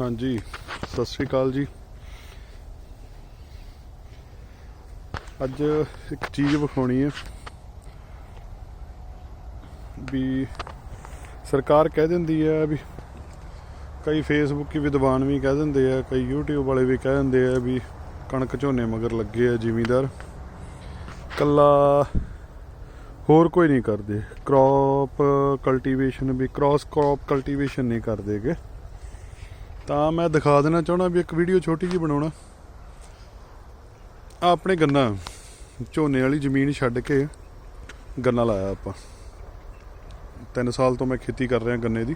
ਹਾਂਜੀ, ਸਤਿ ਸ੍ਰੀ ਅਕਾਲ ਜੀ। ਅੱਜ ਇੱਕ ਚੀਜ਼ ਵਿਖਾਉਣੀ ਹੈ ਵੀ ਸਰਕਾਰ ਕਹਿ ਦਿੰਦੀ ਹੈ ਵੀ ਕਈ ਫੇਸਬੁੱਕੀ ਵਿਦਵਾਨ ਵੀ ਕਹਿ ਦਿੰਦੇ ਆ, ਕਈ YouTube ਵਾਲੇ ਵੀ ਕਹਿ ਦਿੰਦੇ ਆ ਵੀ ਕਣਕ ਝੋਨੇ ਮਗਰ ਲੱਗੇ ਆ ਜ਼ਿਮੀਂਦਾਰ। ਕੱਲਾ ਹੋਰ ਕੋਈ ਨਹੀਂ ਕਰਦੇ। ਕ੍ਰੌਪ ਕਲਟੀਵੇਸ਼ਨ ਵੀ ਕ੍ਰਾਸ ਕ੍ਰੌਪ ਕਲਟੀਵੇਸ਼ਨ ਨਹੀਂ ਕਰਦੇਗੇ ਤਾਂ ਮੈਂ ਦਿਖਾ ਦੇਣਾ ਚਾਹਣਾ ਵੀ ਇੱਕ ਵੀਡੀਓ ਛੋਟੀ ਜੀ ਬਣਾਉਣਾ। ਆਹ ਆਪਣੇ ਗੰਨਾ, ਝੋਨੇ ਵਾਲੀ ਜ਼ਮੀਨ ਛੱਡ ਕੇ ਗੰਨਾ ਲਾਇਆ ਆਪਾਂ। 3 ਸਾਲ ਤੋਂ ਮੈਂ ਖੇਤੀ ਕਰ ਰਿਹਾ ਗੰਨੇ ਦੀ।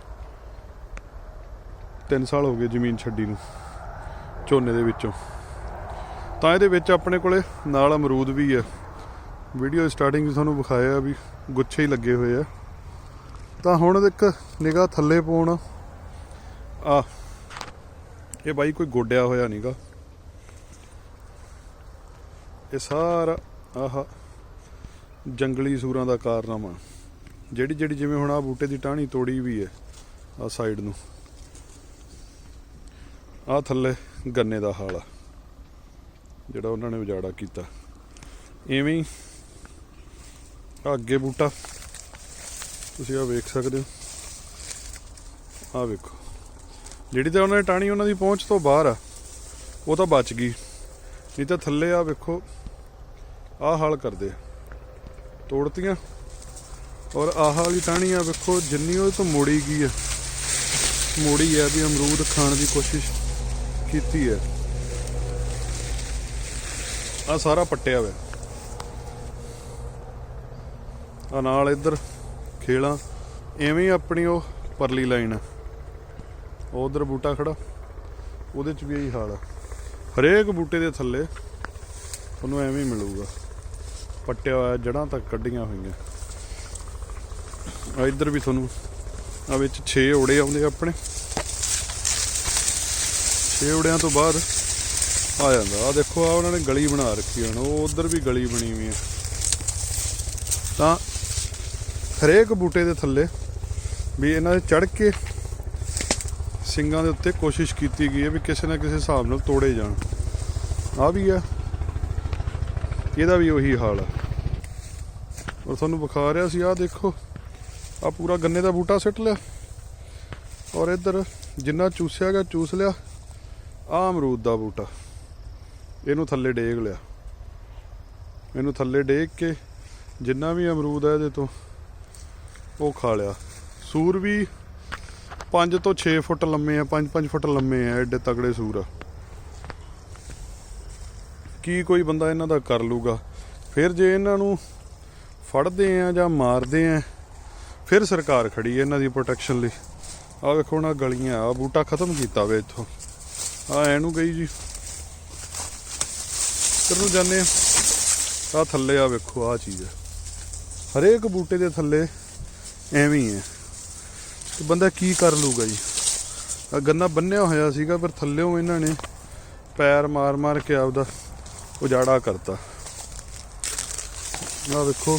3 ਸਾਲ ਹੋ ਗਏ ਜ਼ਮੀਨ ਛੱਡੀ ਨੂੰ, ਝੋਨੇ ਦੇ ਵਿੱਚੋਂ। ਤਾਂ ਇਹਦੇ ਵਿੱਚ ਆਪਣੇ ਕੋਲੇ ਨਾਲ ਅਮਰੂਦ ਵੀ ਹੈ ਵੀਡੀਓ ਸਟਾਰਟਿੰਗ 'ਚ ਤੁਹਾਨੂੰ ਵਿਖਾਇਆ ਵੀ ਗੁੱਛੇ ਹੀ ਲੱਗੇ ਹੋਏ ਆ। ਤਾਂ ਹੁਣ ਇੱਕ ਨਿਗਾਹ ਥੱਲੇ ਪਾਉਣ। ਆ ਇਹ ਬਾਈ ਕੋਈ ਗੋਡਿਆ ਹੋਇਆ ਨਹੀਂਗਾ ਇਹ ਸਾਰਾ ਆਹ ਜੰਗਲੀ ਸੂਰਾਂ ਦਾ ਕਾਰਨਾਮਾ। ਜਿਹੜੀ ਜਿਹੜੀ ਜਿਵੇਂ ਹੁਣ ਆ ਬੂਟੇ ਦੀ ਟਾਹਣੀ ਤੋੜੀ ਵੀ ਹੈ ਆ ਸਾਈਡ ਨੂੰ। ਆ ਥੱਲੇ ਗੰਨੇ ਦਾ ਹਾਲ ਆ, ਜਿਹੜਾ ਉਹਨਾਂ ਨੇ ਉਜਾੜਾ ਕੀਤਾ। ਐਵੇਂ ਹੀ ਅੱਗੇ ਬੂਟਾ, ਤੁਸੀਂ ਆ ਵੇਖ ਸਕਦੇ ਹੋ। ਆ ਵੇਖੋ। ਜਿਹੜੀ ਤਾਂ ਉਹਨਾਂ ਨੇ ਟਾਣੀ ਉਹਨਾਂ ਦੀ ਪਹੁੰਚ ਤੋਂ ਬਾਹਰ ਆ, ਉਹ ਤਾਂ ਬਚ ਗਈ। ਨਹੀਂ ਤਾਂ ਥੱਲੇ ਆ ਵੇਖੋ, ਆਹ ਹਾਲ ਕਰਦੇ ਤੋੜਤੀਆਂ। ਔਰ ਆਹ ਵਾਲੀ ਟਾਣੀ ਆ ਵੇਖੋ, ਜਿੰਨੀ ਉਹ ਤੋਂ ਮੋੜੀ ਗਈ ਆ। ਮੋੜੀ ਆ ਵੀ ਅਮਰੂਦ ਖਾਣ ਦੀ ਕੋਸ਼ਿਸ਼ ਕੀਤੀ ਹੈ ਆ ਸਾਰਾ ਪੱਟਿਆ ਹੋਇਆ। ਆ ਨਾਲ ਇੱਧਰ ਖੇਲਾਂ, ਐਵੇਂ ਆਪਣੀ ਉਹ ਪਰਲੀ ਲਾਈਨ ਆ। ਉਧਰ ਬੂਟਾ ਖੜਾ। ਉਹਦੇ ਚ ਵੀ ਇਹੀ ਹਾਲ ਆ। ਹਰੇਕ ਬੂਟੇ ਦੇ ਥੱਲੇ ਤੁਹਾਨੂੰ ਐਵੇਂ ਹੀ ਮਿਲੂਗਾ। ਪੱਟਿਆ ਹੋਇਆ ਜੜਾਂ ਤੱਕ ਕੱਢੀਆਂ ਹੋਈਆਂ। ਆ ਇੱਧਰ ਵੀ ਤੁਹਾਨੂੰ ਆ ਵਿੱਚ 6 ਓੜੇ ਆਉਂਦੇ ਆਪਣੇ। 6 ਓੜਿਆਂ ਤੋਂ ਬਾਅਦ ਆ ਜਾਂਦਾ। ਆ ਦੇਖੋ ਆ ਉਹਨਾਂ ਨੇ ਗਲੀ ਬਣਾ ਰੱਖੀ ਹੁਣ। ਉਹ ਉਧਰ ਵੀ ਗਲੀ ਬਣੀ ਹੋਈ ਹੈ ਤਾਂ ਹਰੇਕ ਬੂਟੇ ਦੇ ਥੱਲੇ ਵੀ ਇਹਨਾਂ ਦੇ ਚੜ ਕੇ ਸਿੰਘਾਂ ਦੇ ਉੱਤੇ ਕੋਸ਼ਿਸ਼ ਕੀਤੀ ਗਈ ਹੈ ਵੀ ਕਿਸੇ ਨਾ ਕਿਸੇ ਹਿਸਾਬ ਨਾਲ ਤੋੜੇ ਜਾਣ। ਆ ਵੀ ਆ ਇਹਦਾ ਵੀ ਉਹੀ ਹਾਲ ਆ ਔਰ ਤੁਹਾਨੂੰ ਵਿਖਾ ਰਿਹਾ ਸੀ ਆ ਦੇਖੋ। ਆ ਪੂਰਾ ਗੰਨੇ ਦਾ ਬੂਟਾ ਸਿੱਟ ਲਿਆ। ਔਰ ਇੱਧਰ ਜਿੰਨਾ ਚੂਸਿਆ ਗਿਆ, ਚੂਸ ਲਿਆ। ਆ ਅਮਰੂਦ ਦਾ ਬੂਟਾ। ਇਹਨੂੰ ਥੱਲੇ ਡੇਗ ਲਿਆ। ਇਹਨੂੰ ਥੱਲੇ ਡੇਗ ਕੇ ਜਿੰਨਾ ਵੀ ਅਮਰੂਦ ਹੈ ਇਹਦੇ ਤੋਂ ਉਹ ਖਾ ਲਿਆ। ਸੂਰ ਵੀ 5 ਤੋਂ 6 ਫੁੱਟ ਲੰਮੇ ਆ 5-5 ਫੁੱਟ ਲੰਮੇ ਆ, ਐਡੇ ਤਗੜੇ ਸੂਰ ਆ। ਕੀ ਕੋਈ ਬੰਦਾ ਇਹਨਾਂ ਦਾ ਕਰ ਲੂਗਾ? ਫਿਰ ਜੇ ਇਹਨਾਂ ਨੂੰ ਫੜਦੇ ਆ ਜਾਂ ਮਾਰਦੇ ਆ, ਫਿਰ ਸਰਕਾਰ ਖੜੀ ਹੈ ਇਹਨਾਂ ਦੀ ਪ੍ਰੋਟੈਕਸ਼ਨ ਲਈ। ਆ ਵੇਖੋ ਨਾ ਗਲੀਆਂ ਆ ਬੂਟਾ ਖਤਮ ਕੀਤਾ ਵੇ ਇੱਥੋਂ। ਆ ਐਨੂੰ ਗਈ ਜੀ। ਕਿੱਧਰ ਨੂੰ ਜਾਂਦੇ ਆ। ਆ ਥੱਲੇ ਆ ਵੇਖੋ ਆ ਚੀਜ਼ ਹੈ ਹਰੇਕ ਬੂਟੇ ਦੇ ਥੱਲੇ ਐਵੇਂ ਹੀ ਹੈ ਤੇ ਬੰਦਾ ਕੀ ਕਰ ਲੂਗਾ ਜੀ? ਆ ਗੰਨਾ ਬੰਨਿਆ ਹੋਇਆ ਸੀਗਾ, ਪਰ ਥੱਲੇੋਂ ਇਹਨਾਂ ਨੇ ਪੈਰ ਮਾਰ ਮਾਰ ਕੇ ਆਪਦਾ ਉਜਾੜਾ ਕਰਤਾ। ਆ ਵੇਖੋ।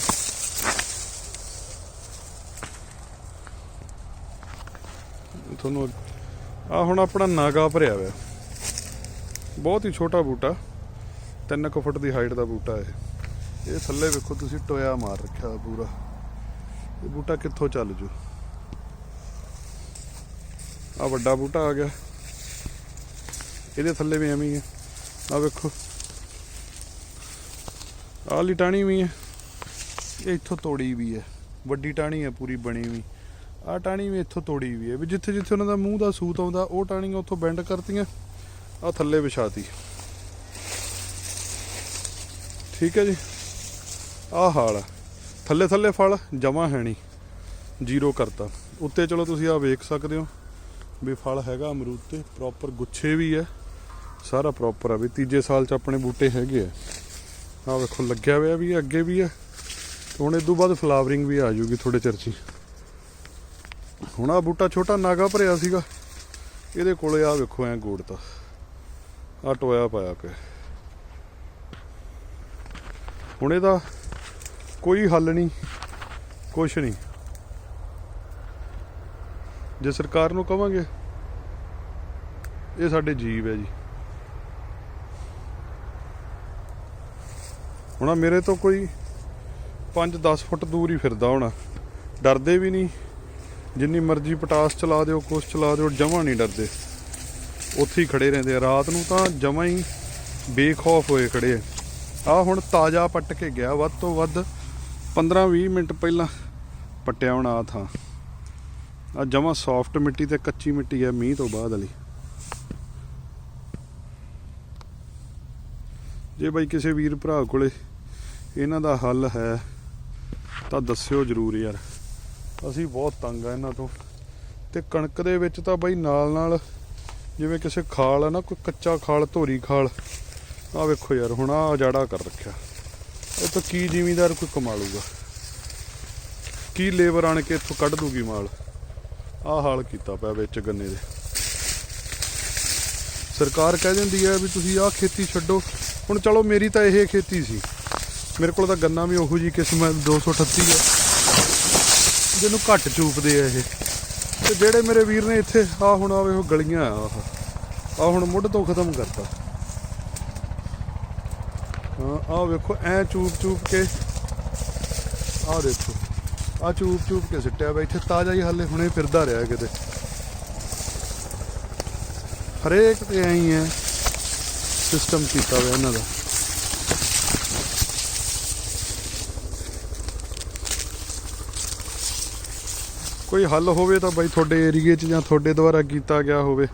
ਤੁਹਾਨੂੰ ਆ ਹੁਣ ਆਪਣਾ ਨਾਗਾ ਭਰਿਆ ਹੋਇਆ। ਬਹੁਤ ਹੀ ਛੋਟਾ ਬੂਟਾ। 3 ਕੁ ਫੁੱਟ ਦੀ ਹਾਈਟ ਦਾ ਬੂਟਾ ਹੈ ਇਹ ਥੱਲੇ ਵੇਖੋ, ਤੁਸੀਂ ਟੋਇਆ ਮਾਰ ਰੱਖਿਆ ਪੂਰਾ। ਇਹ ਬੂਟਾ ਕਿੱਥੋਂ ਚੱਲ ਜੂ? ਆ ਵੱਡਾ ਬੂਟਾ ਆ ਗਿਆ। ਇਹਦੇ ਥੱਲੇ ਵੀ ਐਵੇਂ ਹੀ ਹੈ ਆ ਵੇਖੋ। ਆ ਲਈ ਟਾਣੀ ਵੀ ਹੈ ਇਹ ਇੱਥੋਂ ਤੋੜੀ ਵੀ ਹੈ ਵੱਡੀ ਟਾਣੀ ਹੈ ਪੂਰੀ ਬਣੀ ਵੀ। ਆ ਟਾਣੀ ਵੀ ਇੱਥੋਂ ਤੋੜੀ ਵੀ ਹੈ ਵੀ ਜਿੱਥੇ ਜਿੱਥੇ ਉਹਨਾਂ ਦਾ ਮੂੰਹ ਦਾ ਸੂਤ ਆਉਂਦਾ, ਉਹ ਟਾਣੀਆਂ ਉੱਥੋਂ ਬੈਂਡ ਕਰਤੀਆਂ। ਆ ਥੱਲੇ ਵਿਛਾਤੀ। ਠੀਕ ਹੈ ਜੀ। ਆ ਹਾਲ ਆ। ਥੱਲੇ ਥੱਲੇ ਫਲ ਜਮਾ ਹੈ ਨਹੀਂ। ਜ਼ੀਰੋ ਕਰਤਾ। ਉੱਤੇ ਚਲੋ ਤੁਸੀਂ ਆ ਵੇਖ ਸਕਦੇ ਹੋ। ਵੀ ਫਲ ਹੈਗਾ ਅਮਰੂਦ ਤੇ ਪ੍ਰੋਪਰ ਗੁੱਛੇ ਵੀ ਹੈ ਸਾਰਾ ਪ੍ਰੋਪਰ ਆ ਵੀ ਤੀਜੇ ਸਾਲ ਚ ਆਪਣੇ ਬੂਟੇ ਹੈਗੇ ਆ। ਆ ਵੇਖੋ ਲੱਗਿਆ ਹੋਇਆ ਵੀ ਹੈ, ਅੱਗੇ ਵੀ ਹੈ ਹੁਣ ਹੁਣ ਤੋਂ ਬਾਅਦ ਫਲਾਵਰਿੰਗ ਵੀ ਆ ਜੂਗੀ ਥੋੜੇ ਚਿਰ 'ਚ ਹੀ। ਹੁਣ ਆ ਬੂਟਾ ਛੋਟਾ ਨਾਗਾ ਭਰਿਆ ਸੀਗਾ ਇਹਦੇ ਕੋਲੇ ਆ ਵੇਖੋ ਐ ਗੋੜਤਾ ਆ ਟੋਇਆ ਪਾਇਆ ਪਿਆ। ਹੁਣ ਇਹਦਾ ਕੋਈ ਹੱਲ ਨਹੀਂ ਕੁਛ ਨਹੀਂ। ਜੇ ਸਰਕਾਰ ਨੂੰ ਕਵਾਂਗੇ, ਇਹ ਸਾਡੇ ਜੀਵ ਹੈ ਜੀ। ਹੁਣ ਮੇਰੇ ਤੋਂ ਕੋਈ 5-10 ਫੁੱਟ ਦੂਰ ਹੀ ਫਿਰਦਾ ਹੋਣਾ। ਡਰਦੇ ਵੀ ਨਹੀਂ। ਜਿੰਨੀ ਮਰਜ਼ੀ ਪਟਾਸ ਚਲਾ ਦਿਓ, ਕੁਛ ਚਲਾ ਦਿਓ, ਜਮਾਂ ਨਹੀਂ ਡਰਦੇ। ਉੱਥੇ ਹੀ ਖੜੇ ਰਹਿੰਦੇ ਆ। ਰਾਤ ਨੂੰ ਤਾਂ ਜਮਾਂ ਹੀ ਬੇਖੌਫ ਹੋਏ ਖੜੇ ਆ। ਆਹ ਹੁਣ ਤਾਜ਼ਾ ਪੱਟ ਕੇ ਗਿਆ। ਵੱਧ ਤੋਂ ਵੱਧ 15-20 ਮਿੰਟ ਪਹਿਲਾਂ ਪੱਟਿਆ ਹੋਣਾ ਆ ਥਾਂ। ਆ ਜਮਾਂ ਸੌਫਟ ਮਿੱਟੀ ਤੇ ਕੱਚੀ ਮਿੱਟੀ ਹੈ ਮੀਂਹ ਤੋਂ ਬਾਅਦ ਵਾਲੀ। ਜੇ ਬਾਈ ਕਿਸੇ ਵੀਰ ਭਰਾ ਕੋਲੇ ਇਹਨਾਂ ਦਾ ਹੱਲ ਹੈ, ਤਾਂ ਦੱਸਿਓ ਜਰੂਰ ਯਾਰ। ਅਸੀਂ ਬਹੁਤ ਤੰਗ ਆ ਇਹਨਾਂ ਤੋਂ। ਤੇ ਕਣਕ ਦੇ ਵਿੱਚ ਤਾਂ ਬਾਈ ਨਾਲ ਨਾਲ ਜਿਵੇਂ ਕਿਸੇ ਖਾਲ ਆ ਨਾ, ਕੋਈ ਕੱਚਾ ਖਾਲ, ਧੋਰੀ ਖਾਲ। ਆ ਵੇਖੋ ਯਾਰ, ਹੁਣ ਆ ਜਾੜਾ ਕਰ ਰੱਖਿਆ। ਇਹ ਤਾਂ ਕੀ ਜ਼ਿਮੀਦਾਰ ਕੋਈ ਕਮਾ ਲੂਗਾ ਕੀ ਲੇਬਰ ਆਣ ਕੇ ਇੱਥੋਂ ਕੱਢ ਦੂਗੀ ਮਾਲ? ਆਹ ਹਾਲ ਕੀਤਾ ਪਿਆ ਵਿੱਚ ਗੰਨੇ ਦੇ। ਸਰਕਾਰ ਕਹਿ ਦਿੰਦੀ ਹੈ ਵੀ ਤੁਸੀਂ ਆਹ ਖੇਤੀ ਛੱਡੋ। ਹੁਣ ਚਲੋ ਮੇਰੀ ਤਾਂ ਇਹ ਖੇਤੀ ਸੀ। ਮੇਰੇ ਕੋਲ ਤਾਂ ਗੰਨਾ ਵੀ ਉਹੋ ਜੀ ਕਿਸਮ ਹੈ 238 ਹੈ। ਜਿਹਨੂੰ ਘੱਟ ਚੂਪਦੇ ਆ ਇਹ। ਤੇ ਜਿਹੜੇ ਮੇਰੇ ਵੀਰ ਨੇ ਇੱਥੇ ਆ ਹੁਣ ਆਵੇ ਉਹ ਗਲੀਆਂ ਆ ਆਹ। ਆ ਹੁਣ ਮੁੱਢ ਤੋਂ ਖਤਮ ਕਰਤਾ। ਹਾਂ ਆ ਵੇਖੋ, ਐ ਚੂਪ ਚੂਪ ਕੇ। ਆ ਦੇਖੋ। ਆ ਚੂਪ ਚੂਪ ਕੇ ਸਿੱਟਿਆ ਵਾ, ਇੱਥੇ ਤਾਜ਼ਾ ਹੀ ਹਾਲੇ ਹੁਣੇ ਫਿਰਦਾ ਰਿਹਾ ਕਿਤੇ। ਹਰੇਕ ਤੇ ਐਂ ਹੀ ਹੈ ਸਿਸਟਮ ਕੀਤਾ ਹੋਇਆ ਇਹਨਾਂ ਦਾ। ਕੋਈ ਹੱਲ ਹੋਵੇ ਤਾਂ ਬਾਈ ਤੁਹਾਡੇ ਏਰੀਏ 'ਚ ਜਾਂ ਤੁਹਾਡੇ ਦੁਆਰਾ ਕੀਤਾ ਗਿਆ ਹੋਵੇ,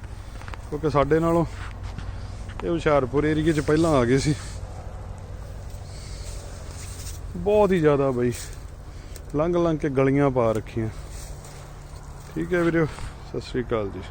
ਕਿਉਂਕਿ ਸਾਡੇ ਨਾਲੋਂ ਇਹ ਹੁਸ਼ਿਆਰਪੁਰ ਏਰੀਏ 'ਚ ਪਹਿਲਾਂ ਆ ਗਏ ਸੀ। ਬਹੁਤ ਹੀ ਜ਼ਿਆਦਾ ਬਾਈ। ਲੰਘ ਲੰਘ ਕੇ ਗਲੀਆਂ ਪਾ ਰੱਖੀਆਂ। ਠੀਕ ਹੈ ਵੀਰੋ ਸਤਿ ਸ੍ਰੀ ਅਕਾਲ ਜੀ।